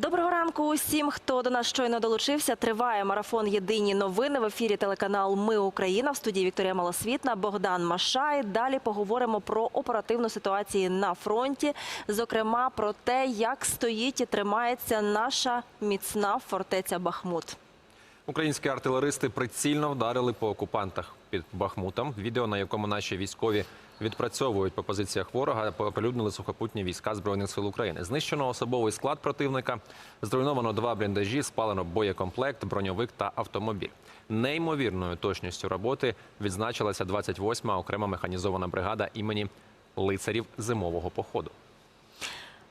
Доброго ранку усім, хто до нас щойно долучився. Триває марафон Єдині новини в ефірі телеканал Ми Україна в студії Вікторія Малосвітна, Богдан Машай. Далі поговоримо про оперативну ситуацію на фронті, зокрема про те, як стоїть і тримається наша міцна фортеця Бахмут. Українські артилеристи прицільно вдарили по окупантах під Бахмутом. Відео, на якому наші військові відпрацьовують по позиціях ворога, оприлюднили сухопутні війська збройних сил України. Знищено особовий склад противника, зруйновано два бліндажі, спалено боєкомплект, броньовик та автомобіль. Неймовірною точністю роботи відзначилася 28-ма окрема механізована бригада імені лицарів зимового походу.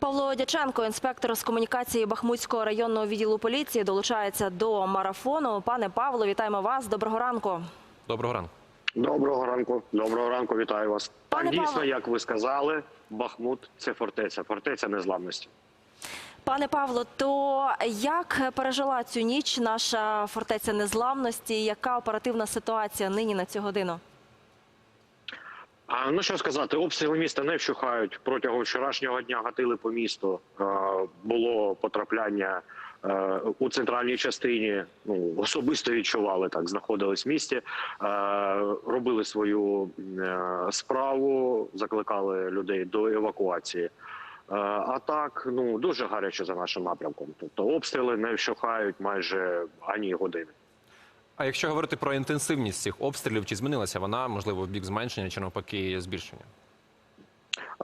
Павло Дяченко, інспектор з комунікації Бахмутського районного відділу поліції, долучається до марафону. Пане Павло, вітаємо вас. Доброго ранку. Доброго ранку. Доброго ранку, доброго ранку, вітаю вас. Пане так, дійсно, Павло. як ви сказали, Бахмут це фортеця, фортеця незламності. Пане Павло, то як пережила цю ніч наша фортеця незламності? Яка оперативна ситуація нині на цю годину? А ну що сказати, обстріли міста не вщухають. Протягом вчорашнього дня гатили по місту. Було потрапляння е, у центральній частині. Ну особисто відчували так, знаходились в місті, е, робили свою е, справу, закликали людей до евакуації. А так, ну дуже гаряче за нашим напрямком. Тобто обстріли не вщухають майже ані години. А якщо говорити про інтенсивність цих обстрілів, чи змінилася вона, можливо, в бік зменшення чи навпаки збільшення?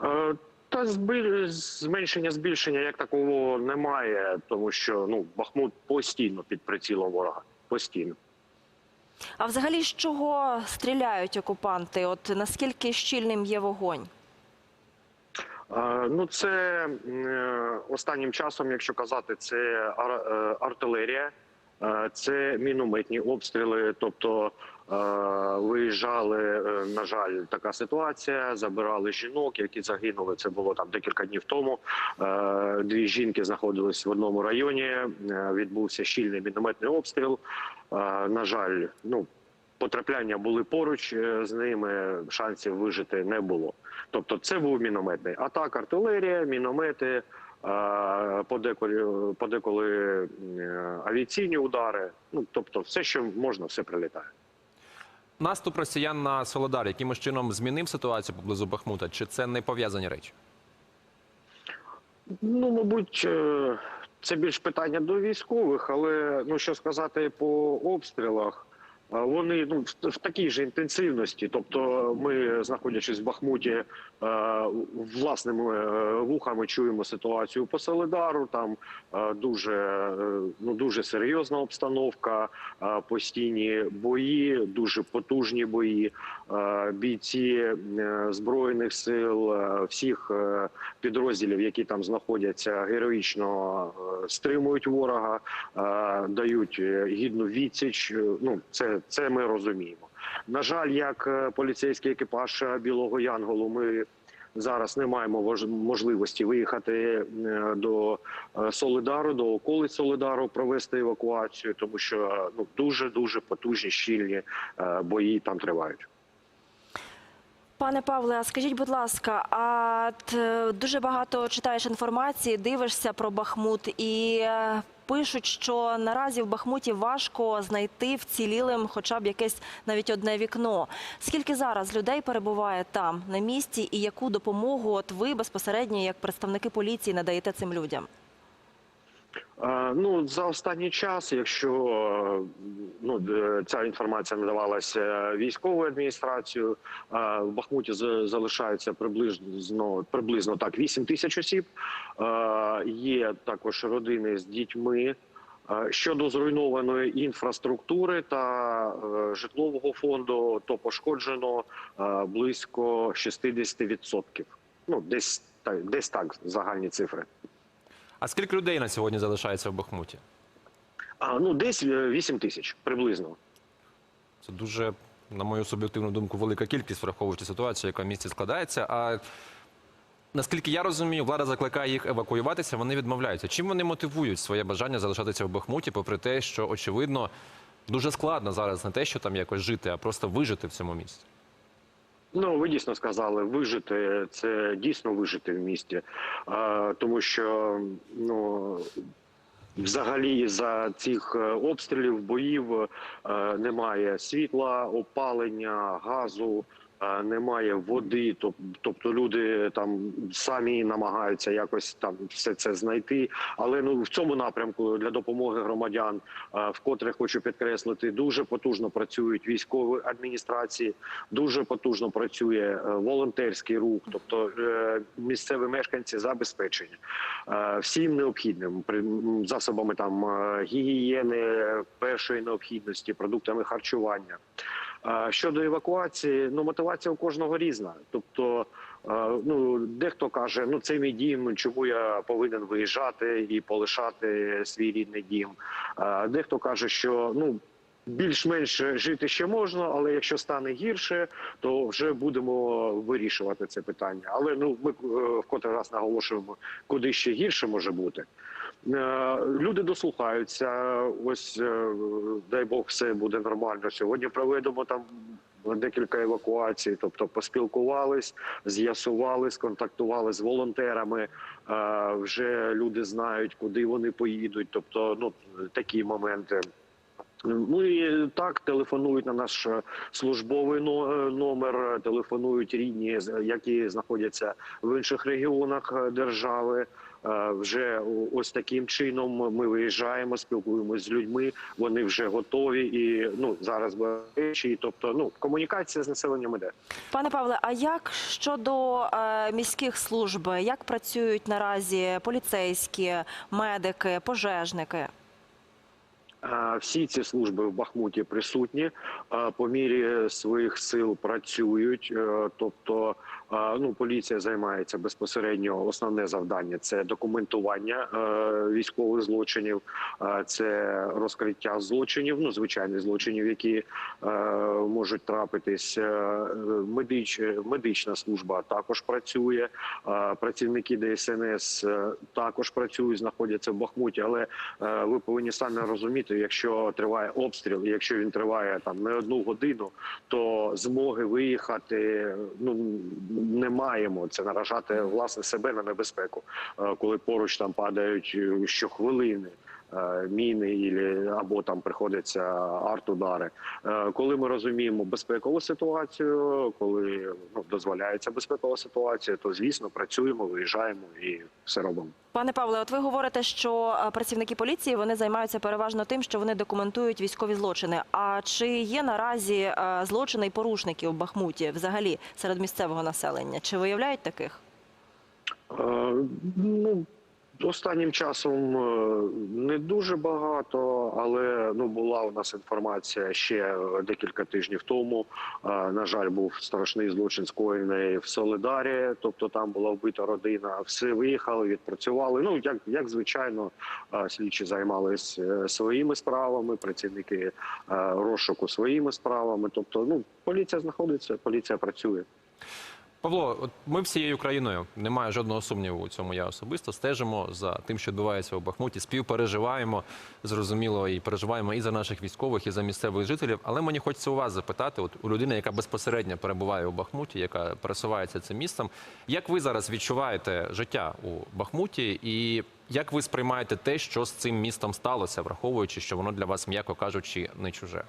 Е, Та зменшення збільшення як такого немає, тому що ну Бахмут постійно під прицілом ворога. Постійно. А взагалі з чого стріляють окупанти? От наскільки щільним є вогонь? Е, Ну це е, останнім часом, якщо казати, це артилерія, це мінометні обстріли. Тобто е, виїжджали, е, на жаль, така ситуація. Забирали жінок, які загинули. Це було там декілька днів тому. Е, Дві жінки знаходились в одному районі. е, Відбувся щільний мінометний обстріл. Е, На жаль, ну потрапляння були поруч е, з ними. Шансів вижити не було. Тобто, це був мінометний. А так, артилерія, міномети, е, подеколи, подеколи авіаційні удари. Ну тобто, все, що можна, все прилітає. Наступ росіян на Солодар якимось чином змінив ситуацію поблизу Бахмута? Чи це не пов'язані речі? Ну, мабуть, е, це більш питання до військових, але ну що сказати по обстрілах. Вони ну в, такій же інтенсивності, тобто ми, знаходячись в Бахмуті, е, власними е, вухами чуємо ситуацію по Солидару. Там е, дуже ну дуже серйозна обстановка, постійні бої, дуже потужні бої. Бійці збройних сил, всіх підрозділів, які там знаходяться, героїчно стримують ворога, дають гідну відсіч. Ну це, це ми розуміємо. На жаль, як е, поліцейський екіпаж Білого Янголу, ми зараз не маємо можливості виїхати е, до е, Солидару, до околиць Солидару, провести евакуацію, тому що ну дуже дуже потужні щільні бої там тривають. Пане Павле, а скажіть, будь ласка, а дуже багато читаєш інформації, дивишся про Бахмут і пишуть, що наразі в Бахмуті важко знайти вцілілим хоча б якесь навіть одне вікно. Скільки зараз людей перебуває там на місці, і яку допомогу от ви безпосередньо, як представники поліції, надаєте цим людям? Е, Ну за останній час, якщо е, ну ця інформація надавалася військовою адміністрацією, е, в Бахмуті залишається приблизно приблизно так 8 тисяч осіб. Є також родини з дітьми. Щодо зруйнованої інфраструктури та житлового фонду, то пошкоджено близько 60%. Ну десь так, десь так загальні цифри. А скільки людей на сьогодні залишається в Бахмуті? А, ну, десь е, 8 тисяч приблизно. Це дуже, на мою суб'єктивну думку, велика кількість, враховуючи ситуацію, яка в місті складається. А наскільки я розумію, влада закликає їх евакуюватися, вони відмовляються. Чим вони мотивують своє бажання залишатися в Бахмуті, попри те, що очевидно дуже складно зараз не те, що там якось жити, а просто вижити в цьому місті. Ну, ви дійсно сказали, вижити це дійсно вижити в місті, тому що ну Взагалі за цих е, обстрілів, боїв е, немає світла, опалення, газу, немає води. Тобто люди там самі намагаються якось там все це знайти. Але ну в цьому напрямку для допомоги громадян, вкотре хочу підкреслити, дуже потужно працюють військові адміністрації, дуже потужно працює е, волонтерський рух, тобто е, місцеві мешканці забезпечені е, всім необхідним засобами там е, гігієни, першої необхідності, продуктами харчування. Щодо евакуації, ну мотивація у кожного різна. Тобто, ну дехто каже, ну це мій дім, чому я повинен виїжджати і полишати свій рідний дім. Дехто каже, що ну. Більш-менш жити ще можна, але якщо стане гірше, то вже будемо вирішувати це питання. Але ну ми е, вкотре раз наголошуємо, куди ще гірше може бути. Е, Люди дослухаються. Ось е, дай Бог, все буде нормально. Сьогодні проведемо там декілька евакуацій, тобто поспілкувались, з'ясували, сконтактували з волонтерами. Е, Вже люди знають, куди вони поїдуть. Тобто, ну такі моменти. Ну і так телефонують на наш службовий но- номер, телефонують рідні, які знаходяться в інших регіонах держави. Вже ось таким чином ми виїжджаємо, спілкуємося з людьми. Вони вже готові і ну зараз речі. Тобто, ну комунікація з населенням іде. Пане Павле, а як щодо е, міських служб? Як працюють наразі поліцейські, медики, пожежники? Всі ці служби в Бахмуті присутні по мірі своїх сил працюють. Е, Тобто, ну поліція займається безпосередньо. Основне завдання це документування е, військових злочинів, це розкриття злочинів, ну звичайних злочинів, які е, можуть трапитись. Медич, медична служба також працює. Працівники ДСНС також працюють, знаходяться в Бахмуті, але ви повинні самі розуміти, якщо триває обстріл, і якщо він триває там не одну годину, то змоги виїхати ну не маємо. Це наражати власне себе на небезпеку, Е, коли поруч там падають е, щохвилини. Е, Міни або там приходяться артудари. Е, Коли ми розуміємо безпекову ситуацію, коли ну, дозволяється безпекова ситуація, то звісно працюємо, виїжджаємо і все робимо. Пане Павле, от ви говорите, що е, працівники поліції вони займаються переважно тим, що вони документують військові злочини. А чи є наразі злочини і порушників в Бахмуті взагалі серед місцевого населення? Чи виявляють таких? Ну, останнім часом е, не дуже багато, але ну була у нас інформація ще декілька тижнів тому. Е, На жаль, був страшний злочин скоєний в Солидарі, тобто там була вбита родина. Все виїхали, відпрацювали. Ну як, як звичайно, е, слідчі займалися своїми справами, працівники розшуку своїми справами. Тобто, ну поліція знаходиться, поліція працює. Павло, от ми всією країною, немає жодного сумніву у цьому. Я особисто стежимо за тим, що відбувається у Бахмуті, співпереживаємо, зрозуміло, і переживаємо і за наших військових, і за місцевих жителів. Але мені хочеться у вас запитати, от у людини, яка безпосередньо перебуває у Бахмуті, яка пересувається цим містом, як ви зараз відчуваєте життя у Бахмуті, і як ви сприймаєте те, що з цим містом сталося, враховуючи, що воно для вас, м'яко кажучи, не чуже?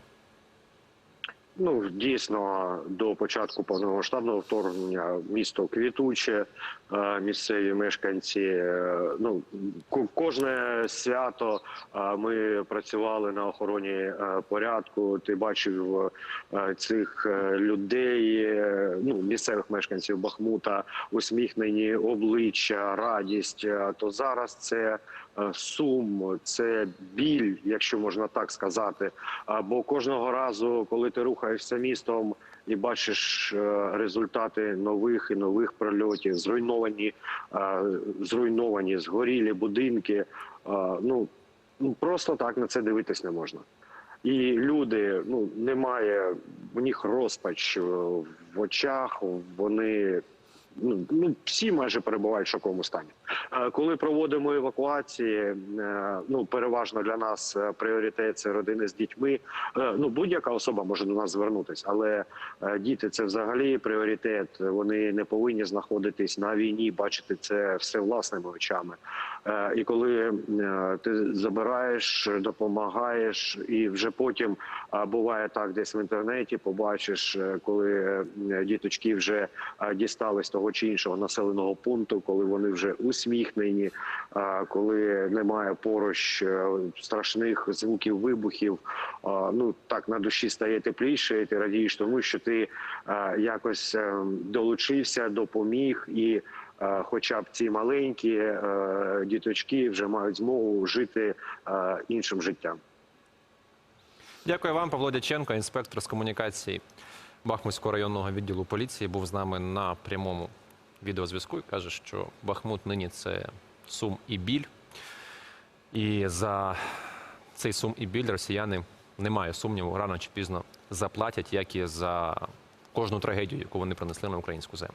Ну дійсно до початку повномасштабного вторгнення місто квітуче, е, місцеві мешканці. е, Ну ко- кожне свято е, ми працювали на охороні порядку. Ти бачив цих людей, ну місцевих мешканців Бахмута, усміхнені обличчя, радість. То зараз це сум, це біль, якщо можна так сказати. Бо кожного разу, коли ти рухаєшся містом і бачиш е, результати нових і нових прильотів, зруйновані, е, зруйновані, згорілі будинки. е, Ну ну, просто так на це дивитись не можна. І люди, ну немає у них розпач в очах. Вони ну, ну всі майже перебувають в шоковому стані. Е, Коли проводимо евакуації, е, ну переважно для нас е, пріоритет це родини з дітьми. Ну будь-яка особа може до нас звернутися, але діти це взагалі пріоритет. Вони не повинні знаходитись на війні, бачити це все власними очами. І коли ти забираєш, допомагаєш, і вже потім буває так, десь в інтернеті побачиш, коли діточки вже дістались того чи іншого населеного пункту, коли вони вже усміхнені, а, коли немає поруч е, страшних звуків вибухів. Ну так на душі стає тепліше, і ти радієш тому, що ти е, якось е, долучився, допоміг і. е, Хоча б ці маленькі е, діточки вже мають змогу жити е, іншим життям. Дякую вам, Павло Дяченко, інспектор з комунікації Бахмутського районного відділу поліції, був з нами на прямому відеозв'язку і каже, що Бахмут нині це сум і біль. І за цей сум і біль росіяни немає сумніву, рано чи пізно заплатять, як і за кожну трагедію, яку вони принесли на українську землю.